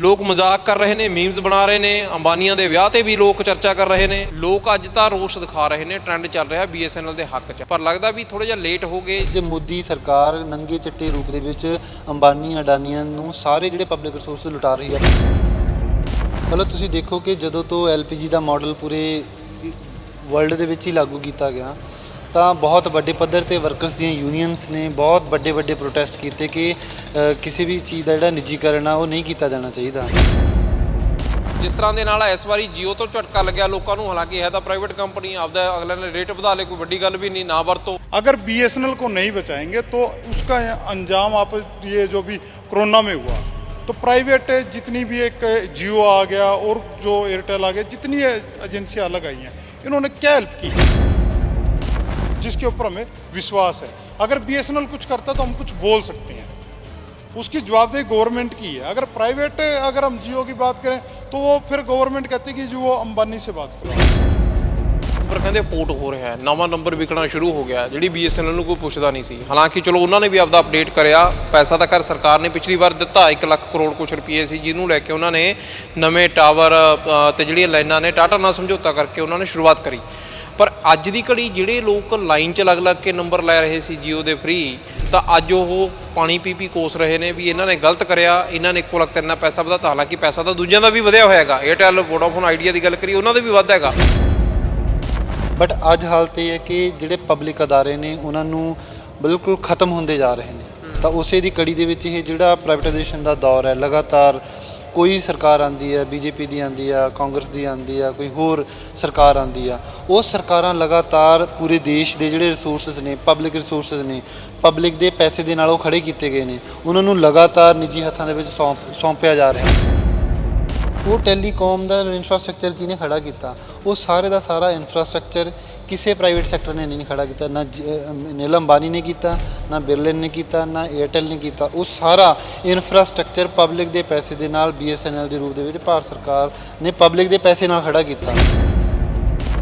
ਲੋਕ ਮਜ਼ਾਕ ਕਰ ਰਹੇ ਨੇ ਮੀਮਸ ਬਣਾ ਰਹੇ ਨੇ, ਅੰਬਾਨੀਆਂ ਦੇ ਵਿਆਹ ਤੇ ਵੀ ਲੋਕ ਚਰਚਾ ਕਰ ਰਹੇ ਨੇ। ਲੋਕ ਅੱਜ ਤਾਂ ਰੋਸ਼ ਦਿਖਾ ਰਹੇ ਨੇ ਟ੍ਰੈਂਡ ਚੱਲ ਰਿਹਾ BSNL ਦੇ ਹੱਕ 'ਚ। ਪਰ ਲੱਗਦਾ ਵੀ ਥੋੜਾ ਜਿਹਾ ਲੇਟ ਹੋ ਗਏ। ਜੇ ਮੋਦੀ ਸਰਕਾਰ ਨੰਗੇ ਚਿੱਟੇ ਰੂਪ ਦੇ ਵਿੱਚ ਅੰਬਾਨੀ ਅਡਾਨੀਆਂ ਨੂੰ ਸਾਰੇ ਜਿਹੜੇ ਪਬਲਿਕ ਰਿਸੋਰਸ ਲੁਟਾ ਰਹੀ ਹੈ ਮਤਲਬ ਤੁਸੀਂ ਦੇਖੋ ਕਿ ਜਦੋਂ ਤੋਂ LPG ਦਾ ਮਾਡਲ ਪੂਰੇ ਵਰਲਡ ਦੇ ਵਿੱਚ ਹੀ ਲਾਗੂ ਕੀਤਾ ਗਿਆ ਤਾਂ ਬਹੁਤ ਵੱਡੇ ਪੱਧਰ ਤੇ ਵਰਕਰਸ ਦੀਆਂ ਯੂਨੀਅਨਸ ਨੇ ਬਹੁਤ ਵੱਡੇ ਵੱਡੇ ਪ੍ਰੋਟੈਸਟ ਕੀਤੇ ਕਿ ਅ, ਕਿਸੇ ਵੀ ਚੀਜ਼ ਦਾ ਜਿਹੜਾ ਨਿੱਜੀਕਰਨ ਆ ਉਹ ਨਹੀਂ ਕੀਤਾ ਜਾਣਾ ਚਾਹੀਦਾ ਜਿਸ ਤਰ੍ਹਾਂ ਦੇ ਨਾਲ ਇਸ ਵਾਰੀ Jio ਤੋਂ ਝਟਕਾ ਲੱਗਿਆ ਲੋਕਾਂ ਨੂੰ ਹਾਲਾਂਕਿ ਹੈ ਤਾਂ ਪ੍ਰਾਈਵੇਟ ਕੰਪਨੀ ਆਪਦਾ ਅਗਲੇ ਨੇ ਰੇਟ ਵਧਾ ਲੇ ਕੋਈ ਵੱਡੀ ਗੱਲ ਵੀ ਨਹੀਂ ਨਾ ਵਰਤੋ अगर बीएसएनएल को नहीं बचाएंगे तो उसका अंजाम आप ये जो भी कोरोना में हुआ तो प्राइवेट जितनी भी एक जियो आ गया और जो एयरटेल आ गया जितनी एजेंसियां अलग आई हैं इन्होंने क्या हेल्प की जिसके ऊपर हमें विश्वास है अगर बीएसएनएल कुछ करता तो हम कुछ बोल सकते हैं उसकी जवाबदेही गवर्नमेंट की है अगर प्राइवेट अगर हम जियो की बात करें तो वो फिर गवर्नमेंट कहती है कि जो वो अंबानी से बात करो ਪਰ ਕਹਿੰਦੇ ਪੋਰਟ ਹੋ ਰਿਹਾ ਹੈ ਨਵਾਂ ਨੰਬਰ ਵਿਕਣਾ ਸ਼ੁਰੂ ਹੋ ਗਿਆ ਜਿਹੜੀ BSNL ਨੂੰ ਕੋਈ ਪੁੱਛਦਾ ਨਹੀਂ ਸੀ ਹਾਲਾਂਕਿ ਚਲੋ ਉਹਨਾਂ ਨੇ ਵੀ ਆਪਦਾ ਅਪਡੇਟ ਕਰਿਆ ਪੈਸਾ ਤਾਂ ਕਰ ਸਰਕਾਰ ਨੇ ਪਿਛਲੀ ਵਾਰ ਦਿੱਤਾ 1 ਲੱਖ ਕਰੋੜ ਕੁਛ ਰੁਪਏ ਸੀ ਜਿਹਨੂੰ ਲੈ ਕੇ ਉਹਨਾਂ ਨੇ ਨਵੇਂ ਟਾਵਰ ਅ, ਤੇ ਜਿਹੜੀਆਂ ਲਾਈਨਾਂ ਨੇ ਟਾਟਾ ਨਾਲ ਸਮਝੌਤਾ ਕਰਕੇ ਉਹਨਾਂ ਨੇ ਸ਼ੁਰੂਆਤ ਕਰੀ ਪਰ ਅੱਜ ਦੀ ਘੜੀ ਜਿਹੜੇ ਲੋਕ ਲਾਈਨ 'ਚ ਲੱਗ ਲੱਗ ਕੇ ਨੰਬਰ ਲੈ ਰਹੇ ਸੀ ਜੀਓ ਦੇ ਫ੍ਰੀ ਤਾਂ ਅੱਜ ਉਹ ਪਾਣੀ ਪੀ ਪੀ ਕੋਸ ਰਹੇ ਨੇ ਵੀ ਇਹਨਾਂ ਨੇ ਗਲਤ ਕਰਿਆ, ਇਹਨਾਂ ਨੇ ਇੱਕੋ ਲਖਤ ਇੰਨਾ ਪੈਸਾ ਵਧਾਤਾ ਹਾਲਾਂਕਿ ਪੈਸਾ ਤਾਂ ਦੂਜਿਆਂ ਦਾ ਵੀ ਵਧਿਆ ਹੋਇਆ ਹੈਗਾ। Airtel, Vodafone ਆਈਡੀਆ ਦੀ ਗੱਲ ਕਰੀ ਉਹਨਾਂ ਦਾ ਵੀ ਵੱਧ ਹੈਗਾ। ਬਟ ਅੱਜ ਹਾਲਤ ਇਹ ਹੈ ਕਿ ਜਿਹੜੇ ਪਬਲਿਕ ਅਦਾਰੇ ਨੇ, ਉਹਨਾਂ ਨੂੰ ਬਿਲਕੁਲ ਖਤਮ ਹੁੰਦੇ ਜਾ ਰਹੇ ਨੇ। ਤਾਂ ਉਸੇ ਦੀ ਕੜੀ ਦੇ ਵਿੱਚ ਇਹ ਜਿਹੜਾ ਪ੍ਰਾਈਵੇਟਾਈਜੇਸ਼ਨ ਦਾ ਦੌਰ ਹੈ, ਲਗਾਤਾਰ ਕੋਈ ਸਰਕਾਰ ਆਂਦੀ ਹੈ ਬੀਜੇਪੀ ਦੀ ਆਂਦੀ ਆ, ਕਾਂਗਰਸ ਦੀ ਆਂਦੀ ਆ, ਕੋਈ ਹੋਰ ਸਰਕਾਰ ਆਂਦੀ ਆ, ਉਹ ਸਰਕਾਰਾਂ ਲਗਾਤਾਰ ਪੂਰੇ ਦੇਸ਼ ਦੇ ਜਿਹੜੇ ਰਿਸੋਰਸਸ ਨੇ ਪਬਲਿਕ ਰਿਸੋਰਸਸ ਨੇ ਪਬਲਿਕ ਦੇ ਪੈਸੇ ਦੇ ਨਾਲ ਉਹ ਖੜੇ ਕੀਤੇ ਗਏ ਨੇ, ਉਹਨਾਂ ਨੂੰ ਲਗਾਤਾਰ ਨਿੱਜੀ ਹੱਥਾਂ ਦੇ ਵਿੱਚ ਸੌਂਪ, ਸੌਂਪਿਆ ਜਾ ਰਿਹਾ ਹੈ। ਉਹ ਟੈਲੀਕਾਮ ਦਾ ਇਨਫਰਾਸਟ੍ਰਕਚਰ ਕਿਹਨੇ ਖੜਾ ਕੀਤਾ? ਉਹ ਸਾਰੇ ਦਾ ਸਾਰਾ ਇਨਫਰਾਸਟ੍ਰਕਚਰ ਕਿਸੇ ਪ੍ਰਾਈਵੇਟ ਸੈਕਟਰ ਨੇ ਨਹੀਂ ਖੜਾ ਕੀਤਾ ਨਾ ਨੀਲਮ ਅੰਬਾਨੀ ਨੇ ਕੀਤਾ ਨਾ ਬਿਰਲਨ ਨੇ ਕੀਤਾ ਨਾ 에ਅਰਟੈਲ ਨੇ ਕੀਤਾ ਉਹ ਸਾਰਾ ਇਨਫਰਾਸਟ੍ਰਕਚਰ ਪਬਲਿਕ ਦੇ ਪੈਸੇ ਦੇ ਨਾਲ BSNL ਦੇ ਰੂਪ ਦੇ ਵਿੱਚ ਭਾਰਤ ਸਰਕਾਰ ਨੇ ਪਬਲਿਕ ਦੇ ਪੈਸੇ ਨਾਲ ਖੜਾ ਕੀਤਾ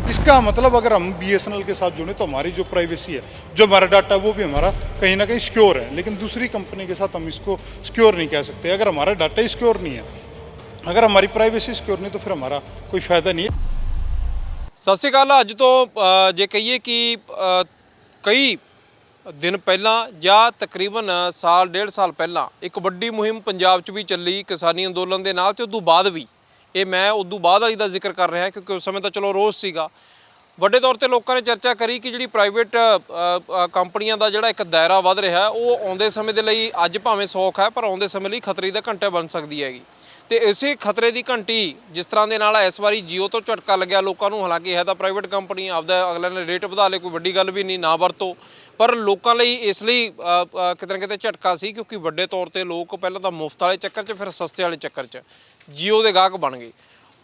इसका मतलब अगर हम बीएसएनएल के साथ जुड़े तो हमारी जो प्राइवेसी है जो हमारा डाटा है वो भी हमारा कहीं ना कहीं सिक्योर है लेकिन दूसरी कंपनी के साथ हम इसको सिक्योर नहीं कह सकते अगर हमारा डाटा ही सिक्योर नहीं है अगर हमारी प्राइवेसी सिक्योर नहीं तो फिर हमारा कोई फ़ायदा नहीं है ਸਤਿ ਸ਼੍ਰੀ ਅਕਾਲ, ਅੱਜ ਤੋਂ ਜੇ ਕਹੀਏ ਕਿ ਕਈ ਦਿਨ ਪਹਿਲਾਂ ਜਾਂ ਤਕਰੀਬਨ ਸਾਲ, ਡੇਢ ਸਾਲ ਪਹਿਲਾਂ ਇੱਕ ਵੱਡੀ ਮੁਹਿੰਮ ਪੰਜਾਬ 'ਚ ਵੀ ਚੱਲੀ ਕਿਸਾਨੀ ਅੰਦੋਲਨ ਦੇ ਨਾਲ ਤੇ ਉਦੋਂ ਬਾਅਦ ਵੀ। ਇਹ ਮੈਂ ਉਦੋਂ ਬਾਅਦ ਵਾਲੀ ਦਾ ਜ਼ਿਕਰ ਕਰ ਰਿਹਾ ਕਿਉਂਕਿ ਉਸ ਸਮੇਂ ਤਾਂ ਚਲੋ ਰੋਜ਼ ਸੀਗਾ। ਵੱਡੇ ਤੌਰ ਤੇ ਲੋਕਾਂ ਨੇ ਚਰਚਾ ਕਰੀ ਕਿ ਜਿਹੜੀ ਪ੍ਰਾਈਵੇਟ ਕੰਪਨੀਆਂ ਦਾ ਜਿਹੜਾ ਇੱਕ ਦਾਇਰਾ ਵੱਧ ਰਿਹਾ, ਉਹ ਆਉਂਦੇ ਸਮੇਂ ਦੇ ਲਈ ਅੱਜ ਭਾਵੇਂ ਸੌਖ ਹੈ, ਪਰ ਆਉਂਦੇ ਸਮੇਂ ਲਈ ਖਤਰੇ ਦਾ ਘੰਟਾ ਬਣ ਸਕਦੀ ਹੈਗੀ। ਤੇ ਇਸੇ ਖਤਰੇ ਦੀ ਘੰਟੀ ਜਿਸ ਤਰ੍ਹਾਂ ਦੇ ਨਾਲ ਇਸ ਵਾਰੀ ਜੀਓ ਤੋਂ ਝਟਕਾ ਲੱਗਿਆ, ਲੋਕਾਂ ਨੂੰ ਹਾਲਾਂਕਿ ਹੈ ਤਾਂ ਪ੍ਰਾਈਵੇਟ ਕੰਪਨੀ ਆਪਦਾ ਅਗਲੇ ਨੇ ਰੇਟ ਵਧਾ ਲੇ ਕੋਈ ਵੱਡੀ ਗੱਲ ਵੀ ਨਹੀਂ, ਨਾ ਵਰਤੋ। ਪਰ ਲੋਕਾਂ ਲਈ ਇਸ ਲਈ ਕਿਤੇ ਨਾ ਕਿਤੇ ਝਟਕਾ ਸੀ ਕਿਉਂਕਿ ਵੱਡੇ ਤੌਰ ਤੇ ਲੋਕ ਪਹਿਲਾਂ ਤਾਂ ਮੁਫਤ ਵਾਲੇ ਚੱਕਰ 'ਚ, ਫਿਰ ਸਸਤੇ ਵਾਲੇ ਚੱਕਰ 'ਚ ਜੀਓ ਦੇ ਗਾਹਕ ਬਣ ਗਏ।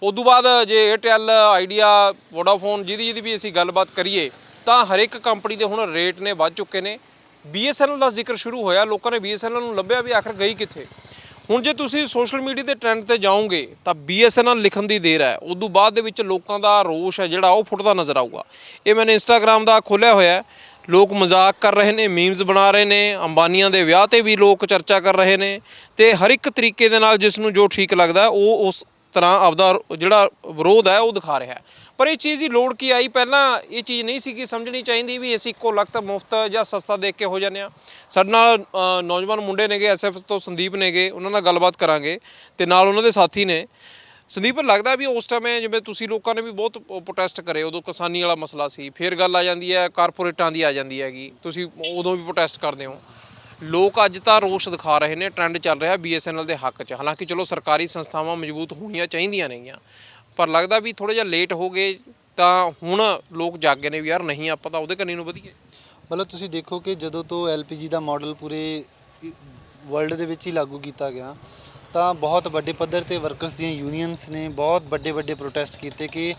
ਉਦੋਂ ਬਾਅਦ ਜੇ Airtel ਆਈਡੀਆ ਵੋਡਾਫੋਨ ਜਿਹਦੀ ਜਿਹਦੀ ਵੀ ਅਸੀਂ ਗੱਲਬਾਤ ਕਰੀਏ, ਤਾਂ ਹਰ ਇੱਕ ਕੰਪਨੀ ਦੇ ਹੁਣ ਰੇਟ ਨੇ ਵੱਧ ਚੁੱਕੇ ਨੇ। BSNL ਦਾ ਜ਼ਿਕਰ ਸ਼ੁਰੂ ਹੋਇਆ, ਲੋਕਾਂ ਨੇ BSNL ਨੂੰ ਲੱਭਿਆ ਵੀ ਆਖਰ ਗਈ ਕਿੱਥੇ? ਹੁਣ ਜੇ ਤੁਸੀਂ ਸੋਸ਼ਲ ਮੀਡੀਆ ਦੇ ਟ੍ਰੈਂਡ ਤੇ ਜਾਓਗੇ, ਤਾਂ BSNL ਲਿਖਣ ਦੀ ਦੇਰ ਹੈ। ਉਦੋਂ ਬਾਅਦ ਦੇ ਵਿੱਚ ਲੋਕਾਂ ਦਾ ਰੋਸ਼ ਹੈ ਜਿਹੜਾ ਉਹ ਫੁੱਟਦਾ ਨਜ਼ਰ ਆਊਗਾ। ਇਹ ਮੈਨੇ ਇੰਸਟਾਗ੍ਰam ਦਾ ਖੋਲ੍ਹਿਆ ਹੋਇਆ ਹੈ। ਲੋਕ ਮਜ਼ਾਕ ਕਰ ਰਹੇ ਨੇ ਮੀਮਸ ਬਣਾ ਰਹੇ ਨੇ, ਅੰਬਾਨੀਆਂ ਦੇ ਵਿਆਹ ਤੇ ਵੀ ਲੋਕ ਚਰਚਾ ਕਰ ਰਹੇ ਨੇ। ਤੇ ਹਰ ਇੱਕ ਤਰੀਕੇ ਦੇ ਨਾਲ ਜਿਸ ਨੂੰ ਜੋ ਠੀਕ ਲੱਗਦਾ, ਉਹ ਉਸ ਤਰ੍ਹਾਂ ਆਪਦਾ ਜਿਹੜਾ ਵਿਰੋਧ ਹੈ, ਉਹ ਦਿਖਾ ਰਿਹਾ ਹੈ। ਪਰ ਇਹ ਚੀਜ਼ ਦੀ ਲੋੜ ਕੀ ਆਈ? ਪਹਿਲਾਂ ਇਹ ਚੀਜ਼ ਨਹੀਂ ਸੀ ਕਿ ਸਮਝਣੀ ਚਾਹੀਦੀ ਵੀ ਅਸੀਂ ਇੱਕੋ ਲਖਤ ਮੁਫਤ ਜਾਂ ਸਸਤਾ ਦੇਖ ਕੇ ਹੋ ਜਾਂਦੇ ਆ ਸਾਡੇ ਨਾਲ ਨੌਜਵਾਨ ਮੁੰਡੇ ਨੇਗੇ ਐਸਐਫ ਤੋਂ ਸੰਦੀਪ ਨੇਗੇ, ਉਹਨਾਂ ਨਾਲ ਗੱਲਬਾਤ ਕਰਾਂਗੇ ਤੇ ਨਾਲ ਉਹਨਾਂ ਦੇ ਸਾਥੀ ਨੇ। ਸੰਦੀਪ, ਲੱਗਦਾ ਵੀ ਉਸ ਟਾਈਮ ਜਿਵੇਂ ਤੁਸੀਂ ਲੋਕਾਂ ਨੇ ਵੀ ਬਹੁਤ ਪ੍ਰੋਟੈਸਟ ਕਰੇ, ਉਦੋਂ ਕਿਸਾਨੀ ਵਾਲਾ ਮਸਲਾ ਸੀ, ਫਿਰ ਗੱਲ ਆ ਜਾਂਦੀ ਹੈ, ਕਾਰਪੋਰੇਟਾਂ ਦੀ ਆ ਜਾਂਦੀ ਹੈਗੀ, ਤੁਸੀਂ ਉਦੋਂ ਵੀ ਪ੍ਰੋਟੈਸਟ ਕਰਦੇ ਹੋ। ਲੋਕ ਅੱਜ ਤਾਂ ਰੋਸ਼ ਦਿਖਾ ਰਹੇ ਨੇ ਟ੍ਰੈਂਡ ਚੱਲ ਰਿਹਾ BSNL ਦੇ ਹੱਕ 'ਚ। ਹਾਲਾਂਕਿ ਚਲੋ ਸਰਕਾਰੀ ਸੰਸਥਾਵਾਂ ਮਜ਼ਬੂਤ ਹੋਣੀਆਂ ਚਾਹੀਦੀਆਂ ਨੇਗੀਆਂ ਪਰ ਲੱਗਦਾ ਵੀ ਥੋੜਾ ਜਿਹਾ ਲੇਟ ਹੋ ਗਏ ਤਾਂ ਹੁਣ ਲੋਕ ਜਾਗੇ ਨੇ ਵੀ ਯਾਰ ਨਹੀਂ ਆਪਾਂ ਤਾਂ ਉਹਦੇ ਕੰਨੀ ਨੂੰ ਵਧੀਏ। ਮਤਲਬ ਤੁਸੀਂ ਦੇਖੋ ਕਿ ਜਦੋਂ ਤੋਂ LPG ਦਾ ਮਾਡਲ ਪੂਰੇ ਵਰਲਡ ਦੇ ਵਿੱਚ ਹੀ ਲਾਗੂ ਕੀਤਾ ਗਿਆ ਤਾਂ ਬਹੁਤ ਵੱਡੇ ਪੱਧਰ ਤੇ ਵਰਕਰਸ ਦੀਆਂ ਯੂਨੀਅਨਸ ਨੇ ਬਹੁਤ ਵੱਡੇ ਵੱਡੇ ਪ੍ਰੋਟੈਸਟ ਕੀਤੇ ਕਿ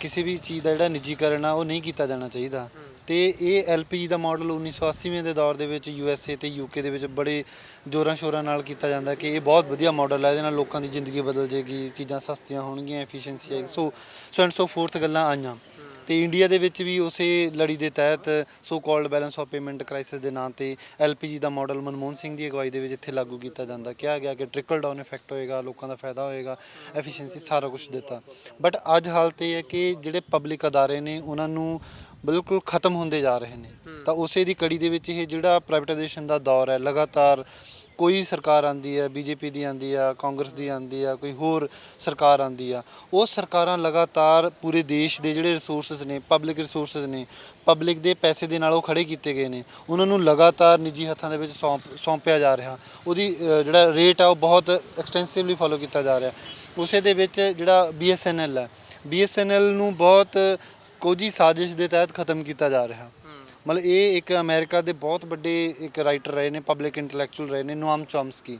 ਕਿਸੇ ਵੀ ਚੀਜ਼ ਦਾ ਜਿਹੜਾ ਨਿੱਜੀਕਰਨ ਆ ਉਹ ਨਹੀਂ ਕੀਤਾ ਜਾਣਾ ਚਾਹੀਦਾ। ਤੇ ਇਹ LPG ਦਾ ਮਾਡਲ 1980ਵੇਂ ਦੇ ਦੌਰ ਦੇ ਵਿੱਚ USA ਤੇ UK ਦੇ ਵਿੱਚ ਬੜੇ ਜੋਰਾਂ ਸ਼ੋਰਾਂ ਨਾਲ ਕੀਤਾ ਜਾਂਦਾ ਕਿ ਇਹ ਬਹੁਤ ਵਧੀਆ ਮਾਡਲ ਹੈ, ਇਹਦੇ ਨਾਲ ਲੋਕਾਂ ਦੀ ਜ਼ਿੰਦਗੀ ਬਦਲ ਜੇਗੀ ਚੀਜ਼ਾਂ ਸਸਤੀਆਂ ਹੋਣਗੀਆਂ ਐਫੀਸ਼ੀਐਂਸੀ ਆਏਗੀ। ਸੋ ਸੋ ਐਂਡ ਸੋ ਫੋਰਥ ਗੱਲਾਂ ਆਈਆਂ। ਤੇ ਇੰਡੀਆ ਦੇ ਵਿੱਚ ਵੀ ਉਸੇ ਲੜੀ ਦੇ ਤਹਿਤ so called balance of payment crisis ਦੇ ਨਾਂ ਤੇ ਐਲਪੀਜੀ ਦਾ ਮਾਡਲ ਮਨਮੋਹਨ ਸਿੰਘ ਦੀ ਅਗਵਾਈ ਦੇ ਵਿੱਚ ਇੱਥੇ ਲਾਗੂ ਕੀਤਾ ਜਾਂਦਾ। ਕਿਹਾ ਗਿਆ ਕਿ ਟ੍ਰਿਕਲ ਡਾਊਨ ਇਫੈਕਟ ਹੋਏਗਾ, ਲੋਕਾਂ ਦਾ ਫਾਇਦਾ ਹੋਏਗਾ ਐਫੀਸ਼ੀਐਂਸੀ ਸਾਰਾ ਕੁਝ ਦਿੱਤਾ। ਬਟ ਅੱਜ ਹਾਲਤ ਇਹ ਹੈ ਕਿ ਜਿਹੜੇ ਪਬਲਿਕ ਅਦਾਰੇ ਨੇ, ਉਹਨਾਂ ਨੂੰ ਬਿਲਕੁਲ ਖਤਮ ਹੁੰਦੇ ਜਾ ਰਹੇ ਨੇ। ਤਾਂ ਉਸੇ ਦੀ ਕੜੀ ਦੇ ਵਿੱਚ ਇਹ ਜਿਹੜਾ ਪ੍ਰਾਈਵੇਟਾਈਜੇਸ਼ਨ ਦਾ ਦੌਰ ਹੈ ਲਗਾਤਾਰ ਕੋਈ ਸਰਕਾਰ ਆਂਦੀ ਹੈ ਬੀਜੇਪੀ ਦੀ ਆਂਦੀ ਆ ਕਾਂਗਰਸ ਦੀ ਆਂਦੀ ਆ ਕੋਈ ਹੋਰ ਸਰਕਾਰ ਆਂਦੀ ਆ ਉਹ ਸਰਕਾਰਾਂ ਲਗਾਤਾਰ ਪੂਰੇ ਦੇਸ਼ ਦੇ ਜਿਹੜੇ ਰਿਸੋਰਸਸ ਨੇ ਪਬਲਿਕ ਰਿਸੋਰਸਸ ਨੇ ਪਬਲਿਕ ਦੇ ਪੈਸੇ ਦੇ ਨਾਲ ਉਹ ਖੜੇ ਕੀਤੇ ਗਏ ਨੇ। ਉਹਨਾਂ ਨੂੰ ਲਗਾਤਾਰ ਨਿੱਜੀ ਹੱਥਾਂ ਦੇ ਵਿੱਚ ਸੌਂਪ ਸੌਂਪਿਆ ਜਾ ਰਿਹਾ। ਉਹਦੀ ਅ, ਜਿਹੜਾ ਰੇਟ ਆ ਉਹ ਬਹੁਤ ਐਕਸਟੈਂਸਿਵਲੀ ਫੋਲੋ ਕੀਤਾ ਜਾ ਰਿਹਾ। ਉਸੇ ਦੇ ਵਿੱਚ ਜਿਹੜਾ BSNL ਹੈ BSNL ਨੂੰ ਬਹੁਤ ਕੋਝੀ ਸਾਜ਼ਿਸ਼ ਦੇ ਤਹਿਤ ਖਤਮ ਕੀਤਾ ਜਾ ਰਿਹਾ। ਮਤਲਬ ਇਹ ਇੱਕ ਅਮਰੀਕਾ ਦੇ ਬਹੁਤ ਵੱਡੇ ਇੱਕ ਰਾਈਟਰ ਰਹੇ ਨੇ ਪਬਲਿਕ ਇੰਟੈਲੈਕਚੁਅਲ ਰਹੇ ਨੇ ਨੋਆਮ ਚੌਮਸਕੀ।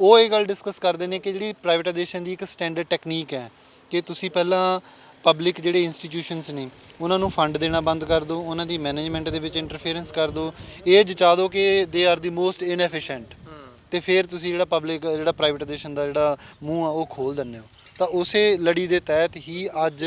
ਉਹ ਇਹ ਗੱਲ ਡਿਸਕਸ ਕਰਦੇ ਨੇ ਕਿ ਜਿਹੜੀ ਪ੍ਰਾਈਵੇਟਾਈਜੇਸ਼ਨ ਦੀ ਇੱਕ ਸਟੈਂਡਰਡ ਟੈਕਨੀਕ ਹੈ ਕਿ ਤੁਸੀਂ ਪਹਿਲਾਂ ਪਬਲਿਕ ਜਿਹੜੇ ਇੰਸਟੀਟਿਊਸ਼ਨਸ ਨੇ ਉਹਨਾਂ ਨੂੰ ਫੰਡ ਦੇਣਾ ਬੰਦ ਕਰ ਦਿਓ ਉਹਨਾਂ ਦੀ ਮੈਨੇਜਮੈਂਟ ਦੇ ਵਿੱਚ ਇੰਟਰਫੇਰੈਂਸ ਕਰ ਦਿਓ ਇਹ ਜਚਾ ਦਿਓ ਕਿ ਦੇ ਆਰ ਦੀ ਮੋਸਟ ਇਨਐਫੀਸ਼ੀਐਂਟ ਤੇ ਫਿਰ ਤੁਸੀਂ ਜਿਹੜਾ ਪਬਲਿਕ ਜਿਹੜਾ ਪ੍ਰਾਈਵੇਟਾਈਜੇਸ਼ਨ ਦਾ ਜਿਹੜਾ ਮੂੰਹ ਆ ਉਹ ਖੋਲ ਦਿੰਦੇ ਹੋ। ਤਾਂ ਉਸੇ ਲੜੀ ਦੇ ਤਹਿਤ ਹੀ ਅੱਜ